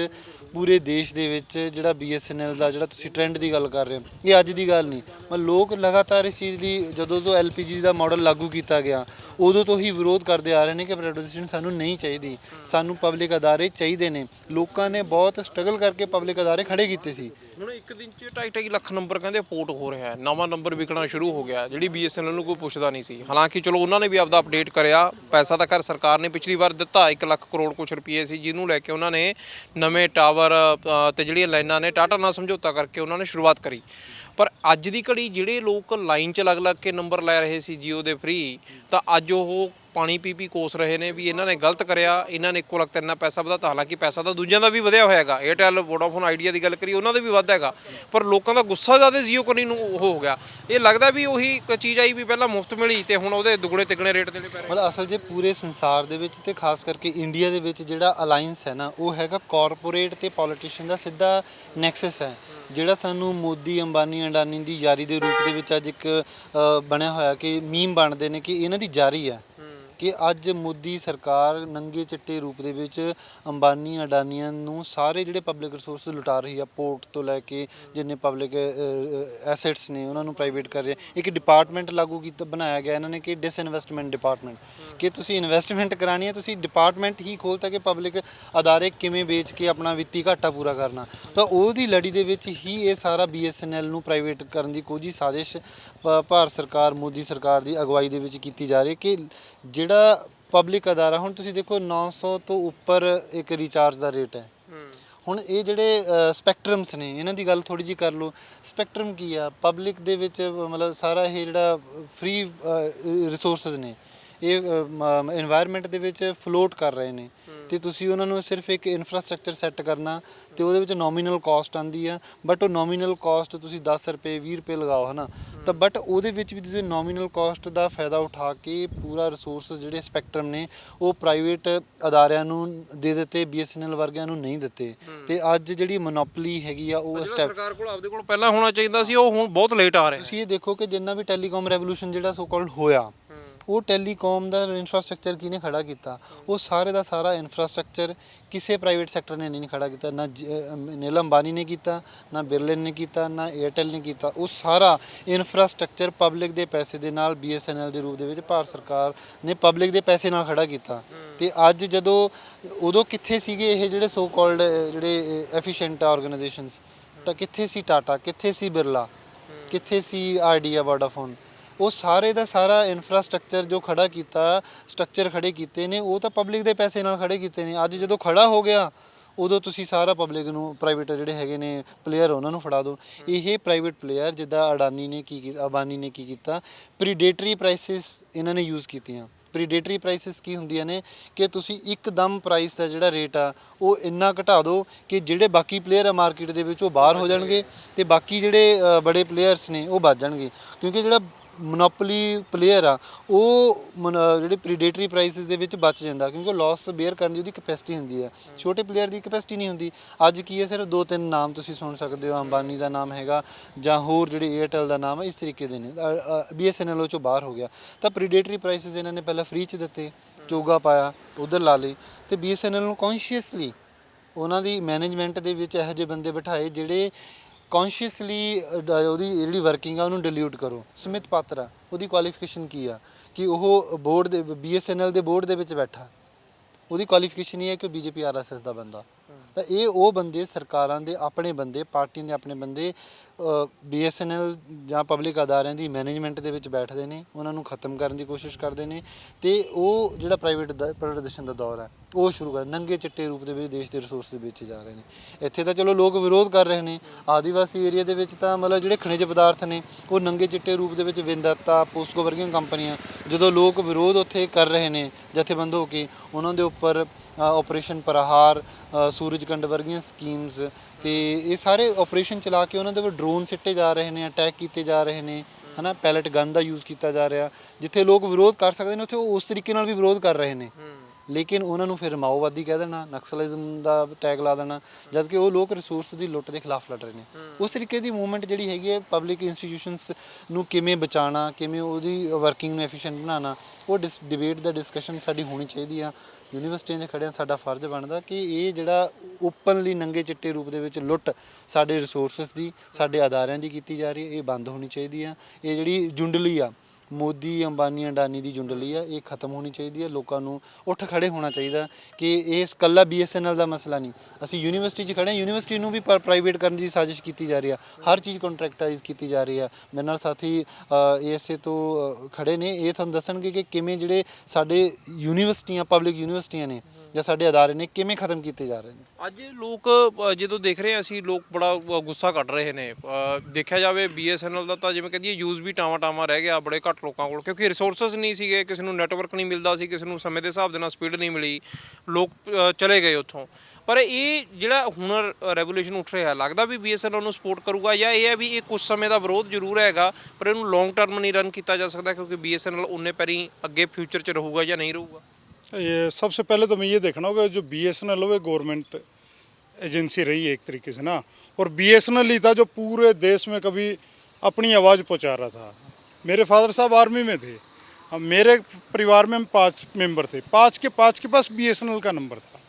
ਪੂਰੇ ਦੇਸ਼ ਦੇ ਵਿੱਚ ਜਿਹੜਾ BSNL ਦਾ, ਜਿਹੜਾ ਤੁਸੀਂ ਟ੍ਰੈਂਡ ਦੀ ਗੱਲ ਕਰ ਰਹੇ ਹੋ, ਇਹ ਅੱਜ ਦੀ ਗੱਲ ਨਹੀਂ। ਮਤਲਬ ਲੋਕ ਲਗਾਤਾਰ ਇਸ ਚੀਜ਼ ਦੀ, ਜਦੋਂ ਤੋਂ LPG ਦਾ ਮਾਡਲ ਲਾਗੂ ਕੀਤਾ ਗਿਆ, ਉਦੋਂ ਤੋਂ ਹੀ ਵਿਰੋਧ ਕਰਦੇ ਆ ਰਹੇ ਨੇ ਕਿ ਪ੍ਰਾਈਵੇਟਾਈਜੇਸ਼ਨ ਸਾਨੂੰ ਨਹੀਂ ਚਾਹੀਦੀ। ਸਾਨੂੰ ਪਬਲਿਕ ਅਦਾਰੇ ਚਾਹੀਦੇ ਨੇ। ਲੋਕਾਂ ਨੇ ਬਹੁਤ ਸਟਰਗਲ ਕਰਕੇ ਪਬਲਿਕ ਅਦਾਰੇ ਖੜੇ ਕੀਤੇ ਸੀ। ਹੁਣ ਇੱਕ ਦਿਨ 'ਚ 2.5 ਲੱਖ ਨੰਬਰ ਕਹਿੰਦੇ ਪੋਰਟ ਹੋ ਰਿਹਾ ਹੈ। ਨਵਾਂ ਨੰਬਰ ਵਿਕਣਾ ਸ਼ੁਰੂ ਹੋ ਗਿਆ। ਜਿਹੜੀ BSNL ਨੂੰ ਕੋਈ ਪੁੱਛਦਾ ਨਹੀਂ ਸੀ। ਹਾਲਾਂਕਿ ਚਲੋ ਉਹਨਾਂ ਨੇ ਵੀ ਆਪਦਾ ਅਪਡੇਟ ਕਰਿਆ। ਪੈਸਾ ਤਾਂ ਕਰ ਸਰਕਾਰ ਨੇ ਪਿਛਲੀ ਵਾਰ ਦਿੱਤਾ। 1 ਲੱਖ ਕਰੋੜ ਕੁਛ ਰੁਪਏ ਸੀ, ਜਿਹਨੂੰ ਲੈ ਕੇ ਉਹਨਾਂ ਨੇ ਨਵੇਂ ਟਾਵਰ ਅ, ਤੇ ਜਿਹੜੀਆਂ ਲਾਈਨਾਂ ਨੇ ਟਾਟਾ ਨਾਲ ਸਮਝੌਤਾ ਕਰਕੇ ਉਹਨਾਂ ਨੇ ਸ਼ੁਰੂਆਤ ਕਰੀ। ਪਰ ਅੱਜ ਦੀ ਘੜੀ ਜਿਹੜੇ ਲੋਕ ਲਾਈਨ 'ਚ ਲੱਗ ਲੱਗ ਕੇ ਨੰਬਰ ਲੈ ਰਹੇ ਸੀ ਜੀਓ ਦੇ ਫ੍ਰੀ ਤਾਂ ਅੱਜ ਉਹ ਪਾਣੀ ਪੀ ਪੀ ਕੋਸ ਰਹੇ ਨੇ ਵੀ ਇਹਨਾਂ ਨੇ ਗਲਤ ਕਰਿਆ, ਇਹਨਾਂ ਨੇ ਇੱਕੋ ਲਖਤ ਇੰਨਾ ਪੈਸਾ ਵਧਾਤਾ, ਹਾਲਾਂਕਿ ਪੈਸਾ ਤਾਂ ਦੂਜਿਆਂ ਦਾ ਵੀ ਵਧਿਆ ਹੋਇਆ ਹੈਗਾ। 에ਅਰਟੈਲ ਵੋਡਾਫੋਨ ਆਈਡੀਆ ਦੀ ਗੱਲ ਕਰੀ ਉਹਨਾਂ ਦਾ ਵੀ ਵੱਧ ਹੈਗਾ। ਪਰ ਲੋਕਾਂ ਦਾ ਗੁੱਸਾ ਜ਼ਿਆਦਾ Jio ਕਨੀ ਨੂੰ ਉਹ ਹੋ ਗਿਆ। ਇਹ ਲੱਗਦਾ ਵੀ ਉਹੀ ਇੱਕ ਚੀਜ਼ ਆਈ ਵੀ ਪਹਿਲਾਂ ਮੁਫਤ ਮਿਲੀ ਤੇ ਹੁਣ ਉਹਦੇ ਦੁਗਣੇ ਤਿੱਗਣੇ ਰੇਟ ਦੇਣੇ ਪੈ ਰਹੇ ਮਤਲਬ ਅਸਲ ਜੇ ਪੂਰੇ ਸੰਸਾਰ ਦੇ ਵਿੱਚ ਤੇ ਖਾਸ ਕਰਕੇ ਇੰਡੀਆ ਦੇ ਵਿੱਚ ਜਿਹੜਾ ਅਲਾਈਅੰਸ ਹੈ ਨਾ, ਉਹ ਹੈਗਾ ਕਾਰਪੋਰੇਟ ਤੇ ਪੋਲੀਟੀਸ਼ੀਅਨ ਦਾ ਸਿੱਧਾ ਨੈਕਸਸ ਹੈ। ਜਿਹੜਾ ਸਾਨੂੰ ਮੋਦੀ, ਅੰਬਾਨੀ, ਅੰਡਾਨੀ ਦੀ ਯਾਰੀ ਦੇ ਰੂਪ ਦੇ ਵਿੱਚ ਅੱਜ ਇੱਕ ਬਣਿਆ ਹੋਇਆ ਕਿ ਮੀਮ ਬਣਦੇ ਨੇ ਕਿ ਇਹਨਾਂ ਦੀ ਜਾਰੀ ਹੈ ਕਿ ਅੱਜ ਮੋਦੀ ਸਰਕਾਰ ਨੰਗੇ ਚਿੱਟੇ ਰੂਪ ਦੇ ਵਿੱਚ ਅੰਬਾਨੀ ਅਡਾਨੀਆਂ ਨੂੰ ਸਾਰੇ ਜਿਹੜੇ ਪਬਲਿਕ ਰਿਸੋਰਸ ਲੁਟਾ ਰਹੀ ਆ ਪੋਰਟ ਤੋਂ ਲੈ ਕੇ ਜਿੰਨੇ ਪਬਲਿਕ ਐਸੈਟਸ ਨੇ, ਉਹਨਾਂ ਨੂੰ ਪ੍ਰਾਈਵੇਟ ਕਰ ਰਹੀ ਹੈ ਇੱਕ ਡਿਪਾਰਟਮੈਂਟ ਲਾਗੂ ਕੀਤਾ, ਬਣਾਇਆ ਗਿਆ ਇਹਨਾਂ ਨੇ ਕਿ ਡਿਸਇਨਵੈਸਟਮੈਂਟ ਡਿਪਾਰਟਮੈਂਟ ਕਿ ਤੁਸੀਂ ਇਨਵੈਸਟਮੈਂਟ ਕਰਾਣੀ ਹੈ ਤੁਸੀਂ ਡਿਪਾਰਟਮੈਂਟ ਹੀ ਖੋਲਤਾ ਕਿ ਪਬਲਿਕ ਅਦਾਰੇ ਕਿਵੇਂ ਵੇਚ ਕੇ ਆਪਣਾ ਵਿੱਤੀ ਘਾਟਾ ਪੂਰਾ ਕਰਨਾ। ਤਾਂ ਉਹਦੀ ਲੜੀ ਦੇ ਵਿੱਚ ਹੀ ਇਹ ਸਾਰਾ BSNL ਨੂੰ ਪ੍ਰਾਈਵੇਟ ਕਰਨ ਦੀ ਕੋਝੀ ਸਾਜ਼ਿਸ਼ ਭਾਰਤ ਸਰਕਾਰ ਮੋਦੀ ਸਰਕਾਰ ਦੀ ਅਗਵਾਈ ਦੇ ਵਿੱਚ ਕੀਤੀ ਜਾ ਰਹੀ ਕਿ ਜਿਹੜਾ ਪਬਲਿਕ ਅਦਾਰਾ ਹੁਣ ਤੁਸੀਂ ਦੇਖੋ 900 ਤੋਂ ਉੱਪਰ ਇੱਕ ਰੀਚਾਰਜ ਦਾ ਰੇਟ ਹੈ। ਹੁਣ ਇਹ ਜਿਹੜੇ ਸਪੈਕਟਰਮਸ ਨੇ ਇਹਨਾਂ ਦੀ ਗੱਲ ਥੋੜੀ ਜੀ ਕਰ ਲਓ। ਸਪੈਕਟਰਮ ਕੀ ਆ? ਪਬਲਿਕ ਦੇ ਵਿੱਚ ਮਤਲਬ ਸਾਰਾ ਇਹ ਜਿਹੜਾ ਫ੍ਰੀ ਰਿਸੋਰਸਸ ਨੇ ਇਹ এনवायरमेंट ਦੇ ਵਿੱਚ ਫਲੋਟ ਕਰ ਰਹੇ ਨੇ। ਤੇ ਤੁਸੀਂ ਉਹਨਾਂ ਨੂੰ ਸਿਰਫ ਇੱਕ ਇਨਫਰਾਸਟ੍ਰਕਚਰ ਸੈੱਟ ਕਰਨਾ ਤੇ ਉਹਦੇ ਵਿੱਚ ਨੋਮੀਨਲ ਕਾਸਟ ਆਂਦੀ ਆ ਬਟ ਉਹ ਨੋਮੀਨਲ ਕਾਸਟ ਤੁਸੀਂ 10 ਰੁਪਏ 20 ਰੁਪਏ ਲਗਾਓ ਹਨਾ? ਤਾਂ ਬਟ ਉਹਦੇ ਵਿੱਚ ਵੀ ਤੁਸੀਂ ਨੋਮੀਨਲ ਕਾਸਟ ਦਾ ਫਾਇਦਾ ਉਠਾ ਕੇ ਪੂਰਾ ਰਿਸੋਰਸ ਜਿਹੜੇ ਸਪੈਕਟਰਮ ਨੇ ਉਹ ਪ੍ਰਾਈਵੇਟ ਅਦਾਰਿਆਂ ਨੂੰ ਦੇ ਦਿੱਤੇ BSNL ਵਰਗਿਆਂ ਨੂੰ ਨਹੀਂ ਦਿੱਤੇ। ਤੇ ਅੱਜ ਜਿਹੜੀ ਮੋਨੋਪੋਲੀ ਹੈਗੀ ਆ ਉਹ ਸਟੈਪ ਸਰਕਾਰ ਕੋਲ ਆਪਦੇ ਕੋਲ ਪਹਿਲਾਂ ਹੋਣਾ ਚਾਹੀਦਾ ਸੀ ਉਹ ਹੁਣ ਬਹੁਤ ਲੇਟ ਆ ਰਿਹਾ ਤੁਸੀਂ ਇਹ ਦੇਖੋ ਕਿ ਜਿੰਨਾ ਵੀ ਟੈਲੀਕਾਮ ਰੈਵੋਲੂਸ਼ਨ ਜਿਹੜਾ ਸੋ ਕਾਲਡ ਹੋਇਆ ਉਹ ਟੈਲੀਕਾਮ ਦਾ ਇਨਫਰਾਸਟ੍ਰਕਚਰ ਕਿਹਨੇ ਖੜਾ ਕੀਤਾ? ਉਹ ਸਾਰੇ ਦਾ ਸਾਰਾ ਇਨਫਰਾਸਟ੍ਰਕਚਰ ਕਿਸੇ ਪ੍ਰਾਈਵੇਟ ਸੈਕਟਰ ਨੇ ਨਹੀਂ ਖੜਾ ਕੀਤਾ। ਨਾ ਜ- ਅੰਬਾਨੀ ਨੇ ਕੀਤਾ, ਨਾ ਬਿਰਲੇ ਨੇ ਕੀਤਾ, ਨਾ 에ਅਰਟੈਲ ਨੇ ਕੀਤਾ। ਉਹ ਸਾਰਾ ਇਨਫਰਾਸਟ੍ਰਕਚਰ ਪਬਲਿਕ ਦੇ ਪੈਸੇ ਦੇ ਨਾਲ BSNL ਦੇ ਰੂਪ ਦੇ ਵਿੱਚ ਭਾਰਤ ਸਰਕਾਰ ਨੇ ਪਬਲਿਕ ਦੇ ਪੈਸੇ ਨਾਲ ਖੜਾ ਕੀਤਾ। ਤੇ ਅੱਜ ਜਦੋਂ, ਉਦੋਂ ਕਿੱਥੇ ਸੀਗੇ ਇਹ ਜਿਹੜੇ ਸੋ ਕਾਲਡ ਜਿਹੜੇ ਐਫੀਸ਼ੀਐਂਟ ਆਰਗੇਨਾਈਜੇਸ਼ਨਸ ਤਾਂ ਕਿੱਥੇ ਸੀ ਟਾਟਾ ਕਿੱਥੇ ਸੀ ਬਿਰਲਾ? ਕਿੱਥੇ ਸੀ ਆਈਡੀਆ ਵੋਡਾਫੋਨ ਉਹ ਸਾਰੇ ਦਾ ਸਾਰਾ ਇਨਫਰਾਸਟ੍ਰਕਚਰ ਜੋ ਖੜਾ ਕੀਤਾ ਸਟਰਕਚਰ ਖੜੇ ਕੀਤੇ ਨੇ, ਉਹ ਤਾਂ ਪਬਲਿਕ ਦੇ ਪੈਸੇ ਨਾਲ ਖੜੇ ਕੀਤੇ ਨੇ। ਅੱਜ ਜਦੋਂ ਖੜਾ ਹੋ ਗਿਆ, ਉਦੋਂ ਤੁਸੀਂ ਸਾਰਾ ਪਬਲਿਕ ਨੂੰ ਪ੍ਰਾਈਵੇਟ ਜਿਹੜੇ ਹੈਗੇ ਨੇ ਪਲੇਅਰ ਉਹਨਾਂ ਨੂੰ ਫੜਾ ਦਿਓ। ਇਹ ਪ੍ਰਾਈਵੇਟ ਪਲੇਅਰ ਜਿੱਦਾਂ ਅਡਾਨੀ ਨੇ ਕੀ ਕੀਤਾ ਅਬਾਨੀ ਨੇ ਕੀ ਕੀਤਾ? ਪ੍ਰੀਡੇਟਰੀ ਪ੍ਰਾਈਸਿਸ ਇਹਨਾਂ ਨੇ ਯੂਜ਼ ਕੀਤੀਆਂ। ਪ੍ਰੀਡੇਟਰੀ ਪ੍ਰਾਈਸਿਸ ਕੀ ਹੁੰਦੀਆਂ ਨੇ? ਕਿ ਤੁਸੀਂ ਇੱਕਦਮ ਪ੍ਰਾਈਸ ਦਾ ਜਿਹੜਾ ਰੇਟ ਆ, ਉਹ ਇੰਨਾ ਘਟਾ ਦਿਓ ਕਿ ਜਿਹੜੇ ਬਾਕੀ ਪਲੇਅਰ ਆ ਮਾਰਕੀਟ ਦੇ ਵਿੱਚ ਉਹ ਬਾਹਰ ਹੋ ਜਾਣਗੇ ਤੇ ਬਾਕੀ ਜਿਹੜੇ ਬੜੇ ਪਲੇਅਰਸ ਨੇ ਉਹ ਬਚ ਜਾਣਗੇ। ਕਿਉਂਕਿ ਜਿਹੜਾ ਮੋਨੋਪੋਲੀ ਪਲੇਅਰ ਆ, ਉਹ ਮਨ- ਜਿਹੜੇ ਪ੍ਰੀਡੇਟਰੀ ਪ੍ਰਾਈਸਿਸ ਦੇ ਵਿੱਚ ਬਚ ਜਾਂਦਾ, ਕਿਉਂਕਿ ਉਹ ਲਾਸ ਬੇਅਰ ਕਰਨ ਦੀ ਉਹਦੀ ਕਪੈਸਿਟੀ ਹੁੰਦੀ ਹੈ ਛੋਟੇ ਪਲੇਅਰ ਦੀ ਕਪੈਸਿਟੀ ਨਹੀਂ ਹੁੰਦੀ। ਅੱਜ ਕੀ ਹੈ ਸਿਰਫ ਦੋ ਤਿੰਨ ਨਾਮ ਤੁਸੀਂ ਸੁਣ ਸਕਦੇ ਹੋ, ਅੰਬਾਨੀ ਦਾ ਨਾਮ ਹੈਗਾ, ਜਾਂ ਹੋਰ ਜਿਹੜੇ 에ਅਰਟੈਲ ਦਾ ਨਾਮ ਹੈ ਇਸ ਤਰੀਕੇ ਦੇ ਨੇ। BSNL ਉਹ ਚੋਂ ਬਾਹਰ ਹੋ ਗਿਆ। ਤਾਂ ਪ੍ਰੀਡੇਟਰੀ ਪ੍ਰਾਈਸਿਸ ਇਹਨਾਂ ਨੇ ਪਹਿਲਾਂ ਫ੍ਰੀ ਚ ਦਿੱਤੇ, ਚੋਗਾ ਪਾਇਆ, ਉਧਰ ਲਾ ਲਈ ਤੇ BSNL ਨੂੰ ਕੌਨਸ਼ੀਅਸਲੀ ਉਹਨਾਂ ਦੀ ਮੈਨੇਜਮੈਂਟ ਦੇ ਵਿੱਚ ਇਹੋ ਜਿਹੇ ਬੰਦੇ ਬਿਠਾਏ, ਜਿਹੜੇ ਕੌਨਸ਼ੀਅਸਲੀ ਉਹਦੀ ਜਿਹੜੀ ਵਰਕਿੰਗ ਆ, ਉਹਨੂੰ ਡਿਲੀਟ ਕਰੋ। ਸਮਿਤ ਪਾਤਰਾ ਉਹਦੀ ਕੁਆਲੀਫਿਕੇਸ਼ਨ ਕੀ ਆ? ਕਿ ਉਹ ਬੋਰਡ ਦੇ BSNL ਦੇ ਬੋਰਡ ਦੇ ਵਿੱਚ ਬੈਠਾ। ਉਹਦੀ ਕੁਆਲੀਫਿਕੇਸ਼ਨ ਇਹ ਹੈ ਕਿ ਬੀਜੇਪੀ ਆਰਐਸਐਸ ਦਾ ਬੰਦਾ। ਤਾਂ ਇਹ ਉਹ ਬੰਦੇ ਸਰਕਾਰਾਂ ਦੇ, ਆਪਣੇ ਬੰਦੇ, ਪਾਰਟੀਆਂ ਦੇ ਆਪਣੇ ਬੰਦੇ BSNL ਜਾਂ ਪਬਲਿਕ ਅਦਾਰਿਆਂ ਦੀ ਮੈਨੇਜਮੈਂਟ ਦੇ ਵਿੱਚ ਬੈਠਦੇ ਨੇ, ਉਹਨਾਂ ਨੂੰ ਖਤਮ ਕਰਨ ਦੀ ਕੋਸ਼ਿਸ਼ ਕਰਦੇ ਨੇ ਤੇ ਉਹ ਜਿਹੜਾ ਪ੍ਰਾਈਵੇਟ ਪ੍ਰਾਈਵੇਟਾਈਜੇਸ਼ਨ ਦਾ ਦੌਰ ਹੈ, ਉਹ ਸ਼ੁਰੂ ਕਰ, ਨੰਗੇ ਚਿੱਟੇ ਰੂਪ ਦੇ ਵਿੱਚ ਦੇਸ਼ ਦੇ ਰਿਸੋਰਸ ਵਿੱਚ ਜਾ ਰਹੇ ਨੇ। ਇੱਥੇ ਤਾਂ ਚਲੋ ਲੋਕ ਵਿਰੋਧ ਕਰ ਰਹੇ ਨੇ, ਆਦੀਵਾਸੀ ਏਰੀਆ ਦੇ ਵਿੱਚ ਤਾਂ ਮਤਲਬ ਜਿਹੜੇ ਖਣਿਜ ਪਦਾਰਥ ਨੇ, ਉਹ ਨੰਗੇ ਚਿੱਟੇ ਰੂਪ ਦੇ ਵਿੱਚ ਵਿੰਦਾਤਾ, ਪੋਸਕੋ ਵਰਗੀਆਂ ਕੰਪਨੀਆਂ, ਜਦੋਂ ਲੋਕ ਵਿਰੋਧ ਉੱਥੇ ਕਰ ਰਹੇ ਨੇ, ਜਥੇਬੰਦ ਹੋ ਕੇ, ਉਹਨਾਂ ਦੇ ਉੱਪਰ ਆਪਰੇਸ਼ਨ ਪ੍ਰਹਾਰ ਅ, ਸੂਰਜਕੰਡ ਵਰਗੀਆਂ ਸਕੀਮਸ ਤੇ ਇਹ ਸਾਰੇ ਆਪਰੇਸ਼ਨ ਚਲਾ ਕੇ ਉਹਨਾਂ ਦੇ ਉੱਪਰ ਡਰੋਨ ਸਿੱਟੇ ਜਾ ਰਹੇ ਨੇ ਅਟੈਕ ਕੀਤੇ ਜਾ ਰਹੇ ਨੇ ਹਨਾ? ਪੈਲਟ ਗਨ ਦਾ ਯੂਜ਼ ਕੀਤਾ ਜਾ ਰਿਹਾ। ਜਿੱਥੇ ਲੋਕ ਵਿਰੋਧ ਕਰ ਸਕਦੇ ਨੇ ਉੱਥੇ ਉਹ ਉਸ ਤਰੀਕੇ ਨਾਲ ਵੀ ਵਿਰੋਧ ਕਰ ਰਹੇ ਨੇ। ਲੇਕਿਨ ਉਹਨਾਂ ਨੂੰ ਫਿਰ ਮਾਓਵਾਦੀ ਕਹਿ ਦੇਣਾ ਨਕਸਲਿਜ਼ਮ ਦਾ ਟੈਗ ਲਾ ਦੇਣਾ ਜਦ ਕਿ ਉਹ ਲੋਕ ਰਿਸੋਰਸ ਦੀ ਲੁੱਟ ਦੇ ਖਿਲਾਫ ਲੜ ਰਹੇ ਨੇ। ਉਸ ਤਰੀਕੇ ਦੀ ਮੂਵਮੈਂਟ ਜਿਹੜੀ ਹੈਗੀ ਹੈ ਪਬਲਿਕ ਇੰਸਟੀਟਿਊਸ਼ਨਸ ਨੂੰ ਕਿਵੇਂ ਬਚਾਉਣਾ ਕਿਵੇਂ ਉਹਦੀ ਵਰਕਿੰਗ ਨੂੰ ਐਫੀਸ਼ੀਐਂਟ ਬਣਾਉਣਾ ਉਹ ਡਿਬੇਟ ਦਾ ਡਿਸਕਸ਼ਨ ਸਾਡੀ ਹੋਣੀ ਚਾਹੀਦੀ ਆ। ਯੂਨੀਵਰਸਿਟੀਆਂ ਦੇ ਖੜਿਆਂ ਸਾਡਾ ਫਰਜ਼ ਬਣਦਾ ਕਿ ਇਹ ਜਿਹੜਾ ਓਪਨਲੀ ਨੰਗੇ ਚਿੱਟੇ ਰੂਪ ਦੇ ਵਿੱਚ ਲੁੱਟ ਸਾਡੇ ਰਿਸੋਰਸਸ ਦੀ, ਸਾਡੇ ਅਦਾਰਿਆਂ ਦੀ ਕੀਤੀ ਜਾ ਰਹੀ ਹੈ, ਇਹ ਬੰਦ ਹੋਣੀ ਚਾਹੀਦੀ ਆ ਇਹ ਜਿਹੜੀ ਜੁੰਡਲੀ ਆ ਮੋਦੀ ਅੰਬਾਨੀ ਅੰਡਾਨੀ ਦੀ ਜੁੰਡਲੀ ਆ ਇਹ ਖਤਮ ਹੋਣੀ ਚਾਹੀਦੀ ਹੈ ਲੋਕਾਂ ਨੂੰ ਉੱਠ ਖੜੇ ਹੋਣਾ ਚਾਹੀਦਾ ਕਿ ਇਹ ਕੱਲਾ BSNL ਦਾ ਮਸਲਾ ਨਹੀਂ। ਅਸੀਂ ਯੂਨੀਵਰਸਿਟੀ 'ਚ ਖੜੇ ਹਾਂ ਯੂਨੀਵਰਸਿਟੀ ਨੂੰ ਵੀ ਪ੍ਰਾਈਵੇਟ ਕਰਨ ਦੀ ਸਾਜ਼ਿਸ਼ ਕੀਤੀ ਜਾ ਰਹੀ ਆ ਹਰ ਚੀਜ਼ ਕੰਟਰੈਕਟਾਈਜ਼ ਕੀਤੀ ਜਾ ਰਹੀ ਆ। ਮੇਰੇ ਨਾਲ ਸਾਥੀ ਏਐਸਏ ਤੋਂ ਅ, ਖੜੇ ਨੇ ਇਹ ਤੁਹਾਨੂੰ ਦੱਸਣਗੇ ਕਿ ਕਿਵੇਂ ਜਿਹੜੇ ਸਾਡੇ ਯੂਨੀਵਰਸਿਟੀਆਂ ਪਬਲਿਕ ਯੂਨੀਵਰਸਿਟੀਆਂ ਨੇ ਜਾਂ ਸਾਡੇ ਅਦਾਰੇ ਨੇ ਕਿਵੇਂ ਖਤਮ ਕੀਤੇ ਜਾ ਰਹੇ ਨੇ? ਅੱਜ ਲੋਕ ਅ, ਜਦੋਂ ਦੇਖ ਰਹੇ ਹਾਂ ਅਸੀਂ ਲੋਕ ਬੜਾ ਅ, ਗੁੱਸਾ ਕੱਢ ਰਹੇ ਨੇ। ਅ, ਦੇਖਿਆ ਜਾਵੇ BSNL ਦਾ ਤਾਂ ਜਿਵੇਂ ਕਹਿੰਦੀ ਯੂਜ਼ ਵੀ ਟਾਵਾਂ ਟਾਵਾਂ ਰਹਿ ਗਿਆ ਬੜੇ ਘੱਟ ਲੋਕਾਂ ਕੋਲ ਕਿਉਂਕਿ ਰਿਸੋਰਸਸ ਨਹੀਂ ਸੀਗੇ ਕਿਸੇ ਨੂੰ ਨੈਟਵਰਕ ਨਹੀਂ ਮਿਲਦਾ ਸੀ ਕਿਸੇ ਨੂੰ ਸਮੇਂ ਦੇ ਹਿਸਾਬ ਦੇ ਨਾਲ ਸਪੀਡ ਨਹੀਂ ਮਿਲੀ। ਲੋਕ ਅ, ਚਲੇ ਗਏ ਉੱਥੋਂ। ਪਰ ਇਹ ਜਿਹੜਾ ਹੁਣ ਰੈਵੋਲੂਸ਼ਨ ਉੱਠ ਰਿਹਾ ਲੱਗਦਾ ਵੀ BSNL ਨੂੰ ਸਪੋਰਟ ਕਰੂਗਾ ਜਾਂ ਇਹ ਹੈ ਵੀ ਇਹ ਕੁਝ ਸਮੇਂ ਦਾ ਵਿਰੋਧ ਜ਼ਰੂਰ ਹੈਗਾ ਪਰ ਇਹਨੂੰ ਲੌਂਗ ਟਰਮ ਨਹੀਂ ਰਨ ਕੀਤਾ ਜਾ ਸਕਦਾ ਕਿਉਂਕਿ BSNL ਉਨੇ ਪੈਰੀ ਅੱਗੇ ਫਿਊਚਰ 'ਚ ਰਹੂਗਾ ਜਾਂ ਨਹੀਂ ਰਹੂਗਾ। ये सबसे पहले तो मैं ये देखना होगा, जो बी एस एन एल वो गवर्नमेंट एजेंसी रही है एक तरीके से ना, और बी एस एन एल ही था जो पूरे देश में कभी अपनी आवाज़ पहुँचा रहा था। मेरे फादर साहब आर्मी में थे। अब मेरे परिवार में हम पाँच मेंबर थे। पाँच के पाँच के पास बी एस एन एल का नंबर था।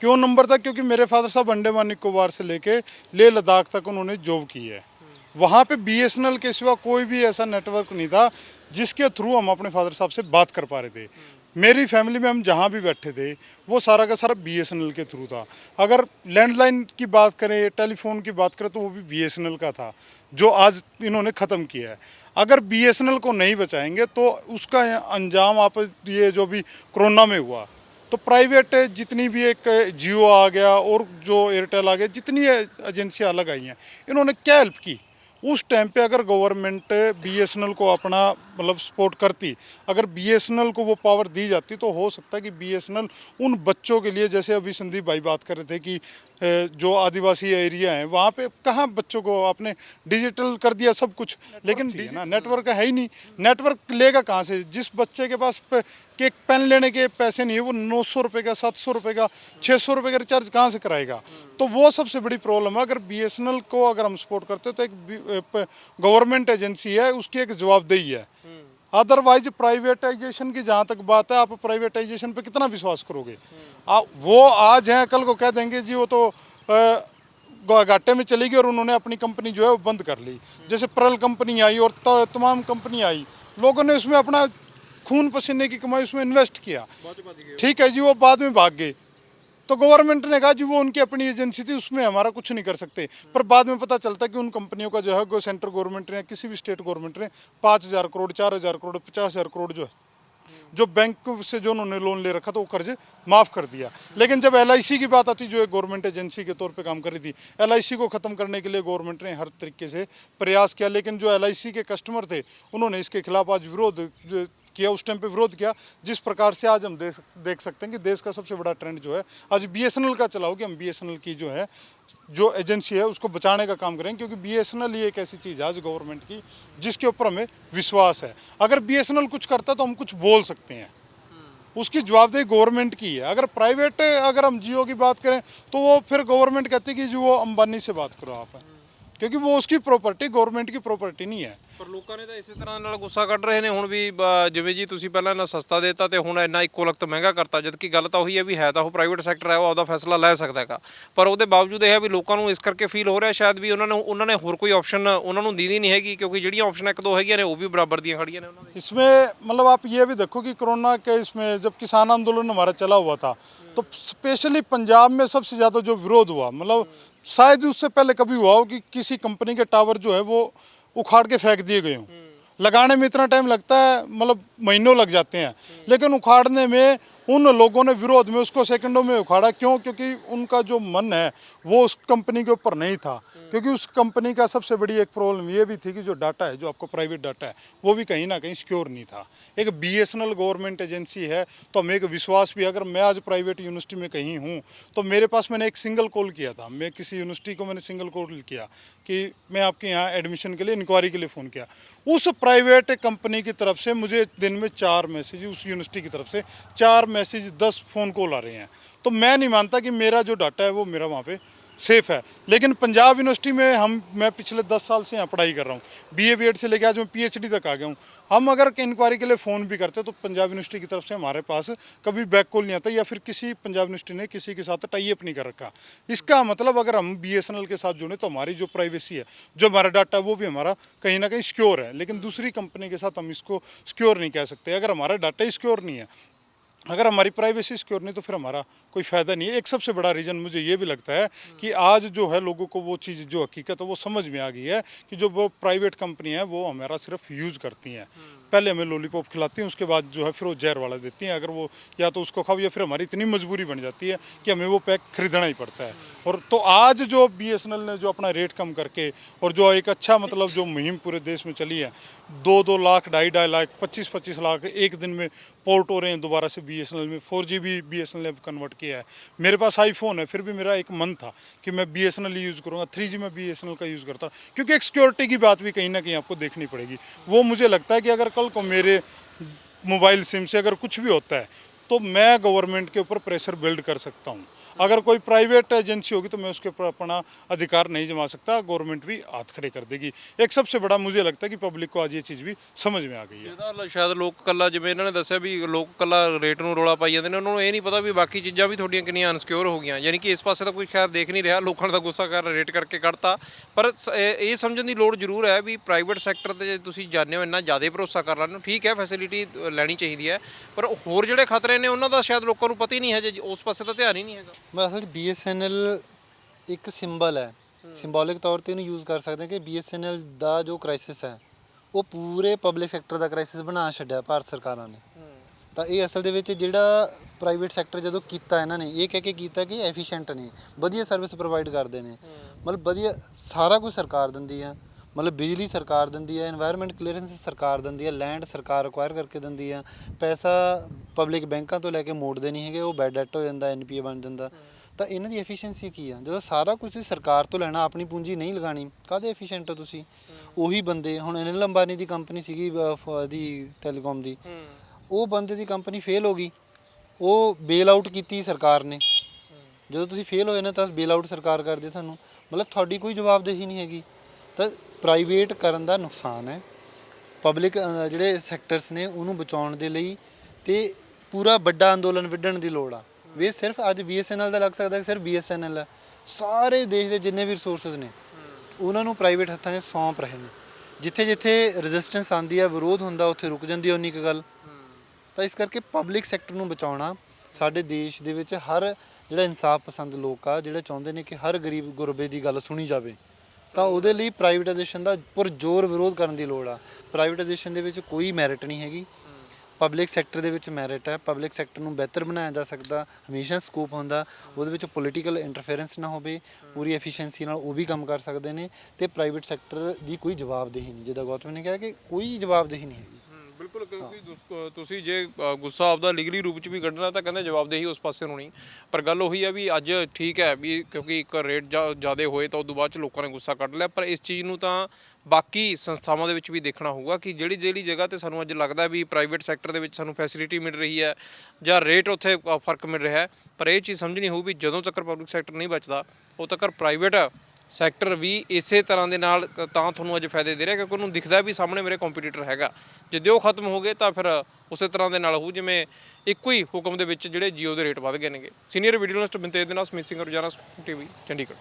क्यों नंबर था? क्योंकि मेरे फादर साहब अंडमान निकोबार से लेके लेह लद्दाख तक उन्होंने जॉब की है। वहाँ पे बीएसएनएल के सिवा कोई भी ऐसा नेटवर्क नहीं था जिसके थ्रू हम अपने फादर साहब से बात कर पा रहे थे। मेरी फैमिली में हम जहाँ भी बैठे थे, वो सारा का सारा बीएसएनएल के थ्रू था। अगर लैंडलाइन की बात करें टेलीफोन की बात करें तो वो भी बीएसएनएल का था, जो आज इन्होंने ख़त्म किया है। अगर बीएसएनएल को नहीं बचाएँगे तो उसका अंजाम आप, ये जो भी कोरोना में हुआ तो प्राइवेट जितनी भी एक जियो आ गया और जो एयरटेल आ गया, जितनी एजेंसियाँ अलग आई हैं, इन्होंने क्या हेल्प की? उस टाइम पे अगर गवर्नमेंट बीएसएनएल को अपना मतलब सपोर्ट करती, अगर बीएसएनएल को वो पावर दी जाती तो हो सकता है कि बीएसएनएल उन बच्चों के लिए, जैसे अभी संदीप भाई बात कर रहे थे कि जो आदिवासी एरिया है वहाँ पे कहाँ बच्चों को आपने डिजिटल कर दिया सब कुछ? लेकिन ना। नेटवर्क है ही नहीं। नेटवर्क लेगा कहाँ से? जिस बच्चे के पास के पेन लेने के पैसे नहीं है वो नौ सौ रुपये का सात सौ रुपये का छः सौ रुपये का रिचार्ज कहाँ से कराएगा? तो वो सबसे बड़ी प्रॉब्लम है। अगर बी को अगर हम सपोर्ट करते हैं तो एक गवर्नमेंट एजेंसी है उसकी एक जवाबदेही है। अदरवाइज़ प्राइवेटाइजेशन की जहाँ तक बात है आप प्राइवेटाइजेशन पे कितना विश्वास करोगे? आ, वो आज हैं कल को कह देंगे जी वो तो घाटे में चली गई और उन्होंने अपनी कंपनी जो है वो बंद कर ली। जैसे प्रल कंपनी आई और तमाम कंपनी आई लोगों ने उसमें अपना खून पसीने की कमाई उसमें इन्वेस्ट किया। ठीक है जी वो बाद में भाग गए। तो गवर्नमेंट ने कहा जी, वो उनकी अपनी एजेंसी थी, उसमें हमारा कुछ नहीं कर सकते। पर बाद में पता चलता कि उन कंपनियों का जो है सेंट्रल गवर्नमेंट ने किसी भी स्टेट गवर्नमेंट ने पाँच हज़ार करोड़, चार हज़ार करोड़, पचास हज़ार करोड़ जो है, जो बैंक से जो उन्होंने लोन ले रखा था, वो कर्ज माफ़ कर दिया। लेकिन जब LIC की बात आती, जो एक गवर्नमेंट एजेंसी के तौर पे काम कर रही थी LIC को ख़त्म करने के लिए गवर्नमेंट ने हर तरीके से प्रयास किया। लेकिन जो LIC के कस्टमर थे, उन्होंने इसके खिलाफ आज विरोध किया, उस टाइम पे विरोध किया। जिस प्रकार से आज हम देख देख सकते हैं कि देश का सबसे बड़ा ट्रेंड जो है, आज बीएसएनएल का चलाओ कि हम बी की जो है, जो एजेंसी है, उसको बचाने का काम करें, क्योंकि बी एस ही एक ऐसी चीज़ है आज गवर्नमेंट की, जिसके ऊपर हमें विश्वास है। अगर बीएसएनएल कुछ करता तो हम कुछ बोल सकते हैं। उसकी जवाबदेही गवर्नमेंट की है। अगर प्राइवेट अगर हम जियो की बात करें तो वो फिर गवर्नमेंट कहती है कि जो, वो अंबानी से बात करो आप। क्योंकि वो उसकी प्रॉपर्टी गवर्नमेंट की प्रॉपर्टी नहीं है ਪਰ ਲੋਕਾਂ ਨੇ ਤਾਂ ਇਸੇ ਤਰ੍ਹਾਂ ਨਾਲ ਗੁੱਸਾ ਕੱਢ ਰਹੇ ਨੇ ਹੁਣ ਵੀ ਬ- ਜਿਵੇਂ ਜੀ ਤੁਸੀਂ ਪਹਿਲਾਂ ਇੰਨਾ ਸਸਤਾ ਦੇਤਾ ਤੇ ਹੁਣ ਇੰਨਾ ਇੱਕੋ ਲਖਤ ਮਹਿੰਗਾ ਕਰਤਾ ਜਦ ਕਿ ਗੱਲ ਤਾਂ ਉਹੀ ਹੈ ਵੀ ਹੈ ਤਾਂ ਉਹ ਪ੍ਰਾਈਵੇਟ ਸੈਕਟਰ ਹੈ ਉਹ ਆਪਦਾ ਫੈਸਲਾ ਲੈ ਸਕਦਾ ਹੈਗਾ ਪਰ ਉਹਦੇ ਬਾਵਜੂਦ ਇਹ ਹੈ ਵੀ ਲੋਕਾਂ ਨੂੰ ਇਸ ਕਰਕੇ ਫੀਲ ਹੋ ਰਿਹਾ ਸ਼ਾਇਦ ਵੀ ਉਹਨਾਂ ਨੂੰ ਉਹਨਾਂ ਨੇ ਹੋਰ ਕੋਈ ਆਪਸ਼ਨ ਉਹਨਾਂ ਨੂੰ ਦੀਦੀ ਨਹੀਂ ਹੈਗੀ ਕਿਉਂਕਿ ਜਿਹੜੀਆਂ ਆਪਸ਼ਨ ਇੱਕ ਦੋ ਹੈਗੀਆਂ ਨੇ ਉਹ ਵੀ ਬਰਾਬਰ ਦੀਆਂ ਖੜੀਆਂ ਨੇ ਉਹਨਾਂ ਦੇ इसमें मतलब आप ये भी देखो कि कोरोना के इसमें जब किसान आंदोलन हमारा चला हुआ था तो स्पेशली पंजाब में सबसे ज़्यादा जो विरोध हुआ मतलब शायद उससे पहले कभी हुआ हो कि किसी कंपनी के टावर जो है वो उखाड़ के फेंक दिए गए हों लगाने में इतना टाइम लगता है मतलब महीनों लग जाते हैं लेकिन उखाड़ने में उन लोगों ने विरोध में उसको सेकंडों में उखाड़ा। क्यों? क्योंकि उनका जो मन है, वो उस कंपनी के ऊपर नहीं था। क्योंकि उस कंपनी का सबसे बड़ी एक प्रॉब्लम ये भी थी कि जो डाटा है, जो आपको प्राइवेट डाटा है, वो भी कहीं ना कहीं सिक्योर नहीं था। एक बीएसएनएल गवर्नमेंट एजेंसी है तो हमें एक विश्वास भी अगर मैं आज प्राइवेट यूनिवर्सिटी में कहीं हूँ तो मेरे पास मैंने एक सिंगल कॉल किया था। मैं किसी यूनिवर्सिटी को मैंने सिंगल कॉल किया कि मैं आपके यहाँ एडमिशन के लिए इंक्वायरी के लिए फ़ोन किया। उस प्राइवेट कंपनी की तरफ़ से मुझे दिन में चार मैसेज उस यूनिवर्सिटी की तरफ़ से चार दस फ़ोन कॉल आ रहे हैं। तो मैं नहीं मानता कि मेरा जो डाटा है वो मेरा वहाँ पे सेफ़ है। लेकिन पंजाब यूनिवर्सिटी में हम, मैं पिछले दस साल से यहाँ पढ़ाई कर रहा हूँ। बी ए बी एड से लेकर आज मैं पी एच डी तक आ गया हूँ। हम अगर इंक्वायरी के लिए फ़ोन भी करते तो पंजाब यूनिवर्सिटी की तरफ़ से हमारे पास कभी बैक कॉल नहीं आता या फिर किसी पंजाब यूनिवर्सिटी ने किसी के साथ टाइप नहीं कर रखा। इसका मतलब अगर हम बी एस एन एल के साथ जुड़े तो हमारी जो प्राइवेसी है, जो हमारा डाटा है, वो भी हमारा कहीं ना कहीं सिक्योर है। लेकिन दूसरी कंपनी के साथ हम इसको सिक्योर नहीं कह सकते। अगर हमारा डाटा ही सिक्योर नहीं है अगर हमारी प्राइवेसी सिक्योर नहीं तो फिर हमारा कोई फ़ायदा नहीं है। एक सबसे बड़ा रीज़न मुझे ये भी लगता है कि आज जो है लोगों को वो चीज़, जो हकीकत है, वो समझ में आ गई है कि जो वो प्राइवेट कंपनी है, वो हमारा सिर्फ़ यूज़ करती हैं। पहले हमें लॉलीपॉप खिलाती हैं, उसके बाद जो है फिर वो जहर वाला देती हैं। अगर वो या तो उसको खाओ या फिर हमारी इतनी मजबूरी बन जाती है कि हमें वो पैक खरीदना ही पड़ता है। और तो आज जो BSNL ने जो अपना रेट कम करके और जो एक अच्छा मतलब जो मुहिम पूरे देश में चली है, दो दो लाख, ढाई ढाई लाख, पच्चीस पच्चीस लाख एक दिन में पोर्ट हो रहे हैं दोबारा से BSNL में। Four G B B convert किया है। मेरे पास आईफोन है, फिर भी मेरा एक मन था कि मैं बी एस यूज़ करूँगा। थ्री जी में बीएसएनएल का यूज़ करता हूँ, क्योंकि एक सिक्योरिटी की बात भी कहीं ना कहीं आपको देखनी पड़ेगी। वो मुझे लगता है कि अगर कल को मेरे मोबाइल सिम से अगर कुछ भी होता है तो मैं गवर्नमेंट के ऊपर प्रेशर बिल्ड कर सकता हूँ। अगर कोई प्राइवेट एजेंसी होगी तो मैं उसके ऊपर अपना अधिकार नहीं जमा सकता गवर्नमेंट भी हाथ खड़े कर देगी एक सबसे बड़ा मुझे लगता है कि पब्लिक को आज ये चीज़ भी समझ में आ गई है ਇਹਦਾ ਲ- ਸ਼ਾਇਦ ਲੋਕ ਕੱਲਾ ਜਿਵੇਂ ਇਹਨਾਂ ਨੇ ਦੱਸਿਆ ਵੀ ਲੋਕ ਕੱਲਾ ਰੇਟ ਨੂੰ ਰੋਲਾ ਪਾਈ ਜਾਂਦੇ ਨੇ ਉਹਨਾਂ ਨੂੰ ਇਹ ਨਹੀਂ ਪਤਾ ਵੀ ਬਾਕੀ ਚੀਜ਼ਾਂ ਵੀ ਤੁਹਾਡੀਆਂ ਕਿੰਨੀਆਂ ਅਨਸਿਕਿਉਰ ਹੋ ਗਈਆਂ ਯਾਨੀ ਕਿ ਇਸ ਪਾਸੇ ਤਾਂ ਕੋਈ ਖੈਰ ਦੇਖ ਨਹੀਂ ਰਿਹਾ ਲੋਕਾਂ ਦਾ ਗੁੱਸਾ ਕਰ ਰੇਟ ਕਰਕੇ ਕੱਢਤਾ ਪਰ ਸ- ਇਹ ਇਹ ਸਮਝਣ ਦੀ ਲੋੜ ਜ਼ਰੂਰ ਹੈ ਵੀ ਪ੍ਰਾਈਵੇਟ ਸੈਕਟਰ ਤੇ ਜੇ ਤੁਸੀਂ ਜਾਂਦੇ ਹੋ ਇੰਨਾ ਜ਼ਿਆਦਾ ਭਰੋਸਾ ਕਰ ਲੈਂਦੇ ਹੋ ਠੀਕ ਹੈ ਫੈਸਿਲਿਟੀ ਲੈਣੀ ਚਾਹੀਦੀ ਹੈ ਪਰ ਹੋਰ ਜਿਹੜੇ ਖਤਰੇ ਨੇ ਉਹਨਾਂ ਦਾ ਸ਼ਾਇਦ ਲੋਕਾਂ ਨੂੰ ਪਤਾ ਹੀ ਨਹੀਂ ਹੈ ਜੇ ਉਸ ਪਾਸੇ ਤਾਂ ਧਿਆਨ ਹੀ ਨਹੀਂ ਹੈਗਾ ਮੈਂ ਅਸਲ BSNL ਇੱਕ ਸਿੰਬਲ ਹੈ। ਸਿੰਬੋਲਿਕ ਤੌਰ ਤੇ ਇਹਨੂੰ ਯੂਜ਼ ਕਰ ਸਕਦੇ ਹਾਂ ਕਿ BSNL ਦਾ ਜੋ ਕ੍ਰਾਈਸਿਸ ਹੈ ਉਹ ਪੂਰੇ ਪਬਲਿਕ ਸੈਕਟਰ ਦਾ ਕ੍ਰਾਈਸਿਸ ਬਣਾ ਛੱਡਿਆ ਭਾਰਤ ਸਰਕਾਰਾਂ ਨੇ। ਤਾਂ ਇਹ ਅਸਲ ਦੇ ਵਿੱਚ ਜਿਹੜਾ ਪ੍ਰਾਈਵੇਟ ਸੈਕਟਰ ਜਦੋਂ ਕੀਤਾ ਇਹਨਾਂ ਨੇ ਇਹ ਕਹਿ ਕੇ ਕੀਤਾ ਕਿ ਐਫੀਸ਼ੀਐਂਟ ਨੇ ਵਧੀਆ ਸਰਵਿਸ ਪ੍ਰੋਵਾਈਡ ਕਰਦੇ ਨੇ। ਮਤਲਬ ਵਧੀਆ ਸਾਰਾ ਕੁਝ ਸਰਕਾਰ ਦਿੰਦੀ ਆ ਮਤਲਬ ਬਿਜਲੀ ਸਰਕਾਰ ਦਿੰਦੀ ਹੈ এনवायरमेंट ਕਲੀਅਰੈਂਸ ਸਰਕਾਰ ਦਿੰਦੀ ਹੈ ਲੈਂਡ ਸਰਕਾਰ ਅਕਵਾਇਰ ਕਰਕੇ ਦਿੰਦੀ ਆ ਪੈਸਾ ਪਬਲਿਕ ਬੈਂਕਾਂ ਤੋਂ ਲੈ ਕੇ ਮੋੜਦੇ ਨਹੀਂ ਹੈਗੇ, ਉਹ ਬੈਡ ਡੈਟ ਹੋ ਜਾਂਦਾ ਐਨਪੀਏ ਬਣ ਜਾਂਦਾ। ਤਾਂ ਇਹਨਾਂ ਦੀ ਐਫੀਸ਼ੀਐਂਸੀ ਕੀ ਆ? ਜਦੋਂ ਸਾਰਾ ਕੁਝ ਤੁਸੀਂ ਸਰਕਾਰ ਤੋਂ ਲੈਣਾ, ਆਪਣੀ ਪੂੰਜੀ ਨਹੀਂ ਲਗਾਣੀ ਕਾਹਦੇ ਐਫੀਸ਼ੀਐਂਟ ਹੋ ਤੁਸੀਂ? ਉਹੀ ਬੰਦੇ, ਹੁਣ ਅਨਿਲ ਅੰਬਾਨੀ ਦੀ ਕੰਪਨੀ ਸੀਗੀ ਦੀ ਟੈਲੀਕਾਮ ਦੀ। ਉਹ ਬੰਦੇ ਦੀ ਕੰਪਨੀ ਫੇਲ ਹੋ ਗਈ। ਉਹ ਬੇਲ ਆਊਟ ਕੀਤੀ ਸਰਕਾਰ ਨੇ। ਜਦੋਂ ਤੁਸੀਂ ਫੇਲ ਹੋਏ ਨਾ, ਤਾਂ ਬੇਲ ਆਊਟ ਸਰਕਾਰ ਕਰਦੇ ਤੁਹਾਨੂੰ। ਮਤਲਬ ਤੁਹਾਡੀ ਕੋਈ ਜਵਾਬਦੇਹੀ ਨਹੀਂ ਹੈਗੀ। ਤਾਂ ਪ੍ਰਾਈਵੇਟ ਕਰਨ ਦਾ ਨੁਕਸਾਨ ਹੈ। ਪਬਲਿਕ ਜਿਹੜੇ ਸੈਕਟਰਸ ਨੇ, ਉਹਨੂੰ ਬਚਾਉਣ ਦੇ ਲਈ ਤੇ ਪੂਰਾ ਵੱਡਾ ਅੰਦੋਲਨ ਵਿੱਢਣ ਦੀ ਲੋੜ ਆ। ਵੀ ਸਿਰਫ ਅੱਜ BSNL ਦਾ ਲੱਗ ਸਕਦਾ ਕਿ ਸਿਰਫ BSNL ਹੈ ਸਾਰੇ ਦੇਸ਼ ਦੇ ਜਿੰਨੇ ਵੀ ਰਿਸੋਰਸਸ ਨੇ, ਉਹਨਾਂ ਨੂੰ ਪ੍ਰਾਈਵੇਟ ਹੱਥਾਂ 'ਚ ਸੌਂਪ ਰਹੇ ਨੇ। ਜਿੱਥੇ ਜਿੱਥੇ ਰੈਜ਼ਿਸਟੈਂਸ ਆਂਦੀ ਆ, ਵਿਰੋਧ ਹੁੰਦਾ, ਉੱਥੇ ਰੁਕ ਜਾਂਦੀ ਹੈ ਉਨੀ ਕੁ ਗੱਲ। ਤਾਂ ਇਸ ਕਰਕੇ ਪਬਲਿਕ ਸੈਕਟਰ ਨੂੰ ਬਚਾਉਣਾ ਸਾਡੇ ਦੇਸ਼ ਦੇ ਵਿੱਚ ਹਰ ਜਿਹੜਾ ਇਨਸਾਫ ਪਸੰਦ ਲੋਕ ਆ, ਜਿਹੜੇ ਚਾਹੁੰਦੇ ਨੇ ਕਿ ਹਰ ਗਰੀਬ ਗੁਰਬੇ ਦੀ ਗੱਲ ਸੁਣੀ ਜਾਵੇ। ਤਾਂ ਉਹਦੇ ਲਈ ਪ੍ਰਾਈਵੇਟਾਈਜੇਸ਼ਨ ਦਾ ਪੁਰਜ਼ੋਰ ਵਿਰੋਧ ਕਰਨ ਦੀ ਲੋੜ ਆ। ਪ੍ਰਾਈਵੇਟਾਈਜੇਸ਼ਨ ਦੇ ਵਿੱਚ ਕੋਈ ਮੈਰਿਟ ਨਹੀਂ ਹੈਗੀ। ਪਬਲਿਕ ਸੈਕਟਰ ਦੇ ਵਿੱਚ ਮੈਰਿਟ ਹੈ। ਪਬਲਿਕ ਸੈਕਟਰ ਨੂੰ ਬਿਹਤਰ ਬਣਾਇਆ ਜਾ ਸਕਦਾ, ਹਮੇਸ਼ਾ ਸਕੋਪ ਹੁੰਦਾ। ਉਹਦੇ ਵਿੱਚ ਪੋਲੀਟੀਕਲ ਇੰਟਰਫੇਰੈਂਸ ਨਾ ਹੋਵੇ। ਪੂਰੀ ਐਫੀਸ਼ੀਐਂਸੀ ਨਾਲ ਉਹ ਵੀ ਕੰਮ ਕਰ ਸਕਦੇ ਨੇ। ਤੇ ਪ੍ਰਾਈਵੇਟ ਸੈਕਟਰ ਦੀ ਕੋਈ ਜਵਾਬਦੇਹੀ ਨਹੀਂ। ਜਿੱਦਾਂ ਗੌਤਮ ਨੇ ਕਿਹਾ ਕਿ ਕੋਈ ਜਵਾਬਦੇਹੀ ਨਹੀਂ ਹੈਗੀ। ਬਿਲਕੁਲ ਕਿਉਂਕਿ ਦੁਸ- ਤੁਸੀਂ ਜੇ ਅ, ਗੁੱਸਾ ਆਪਦਾ ਲੀਗਲੀ ਰੂਪ ਚ ਵੀ ਕੱਢਣਾ ਤਾਂ ਕਹਿੰਦੇ ਜਵਾਬਦੇਹੀ ਉਸ ਪਾਸੇ ਨੂੰ ਨਹੀਂ ਪਰ ਗੱਲ ਉਹੀ ਹੈ ਵੀ ਅੱਜ ਠੀਕ ਹੈ ਵੀ ਕਿਉਂਕਿ ਇੱਕ ਰੇਟ ਜ਼ਿਆਦਾ ਹੋਏ ਤਾਂ ਉਦੋਂ ਬਾਅਦ ਚ ਲੋਕਾਂ ਨੇ ਗੁੱਸਾ ਕੱਢ ਲਿਆ। ਪਰ ਇਸ ਚੀਜ਼ ਨੂੰ ਤਾਂ ਬਾਕੀ ਸੰਸਥਾਵਾਂ ਦੇ ਵਿੱਚ ਵੀ ਦੇਖਣਾ ਹੋਊਗਾ ਕਿ ਜਿਹੜੀ ਜਿਹੜੀ ਜਗ੍ਹਾ ਤੇ ਸਾਨੂੰ ਅੱਜ ਲੱਗਦਾ ਵੀ ਪ੍ਰਾਈਵੇਟ ਸੈਕਟਰ ਦੇ ਵਿੱਚ ਸਾਨੂੰ ਫੈਸਿਲਿਟੀ ਮਿਲ ਰਹੀ ਹੈ ਜਾਂ ਰੇਟ ਉੱਥੇ ਅ, ਫ਼ਰਕ ਮਿਲ ਰਿਹਾ ਹੈ ਪਰ ਇਹ ਚੀਜ਼ ਸਮਝਣੀ ਹੋਊ ਵੀ ਜਦੋਂ ਤੱਕ ਪਬਲਿਕ ਸੈਕਟਰ ਨਹੀਂ ਬਚਦਾ ਉਦੋਂ ਤੱਕ ਪ੍ਰਾਈਵੇਟ ਸੈਕਟਰ ਵੀ ਇਸੇ ਤਰ੍ਹਾਂ ਦੇ ਨਾਲ ਤਾਂ ਤੁਹਾਨੂੰ ਅੱਜ ਫਾਇਦੇ ਦੇ ਰਿਹਾ ਕਿਉਂਕਿ ਉਹਨੂੰ ਦਿਖਦਾ ਵੀ ਸਾਹਮਣੇ ਮੇਰੇ ਕੰਪੀਟੀਟਰ ਹੈਗਾ। ਜੇ ਉਹ ਖਤਮ ਹੋ ਗਏ ਤਾਂ ਫਿਰ ਉਸੇ ਤਰ੍ਹਾਂ ਦੇ ਨਾਲ ਹੋਊ, ਜਿਵੇਂ ਇੱਕੋ ਹੀ ਹੁਕਮ ਦੇ ਵਿੱਚ ਜਿਹੜੇ ਜੀਓ ਦੇ ਰੇਟ ਵਧ ਗਏ ਨੇਗੇ। ਸੀਨੀਅਰ ਵੀਡੀਓ ਜਰਨਲਿਸਟ ਬਿੰਤੇਜ ਦੇ ਨਾਲ ਸਮਿਤ ਸਿੰਘ, ਰੋਜ਼ਾਨਾ ਟੀਵੀ ਚੰਡੀਗੜ੍ਹ।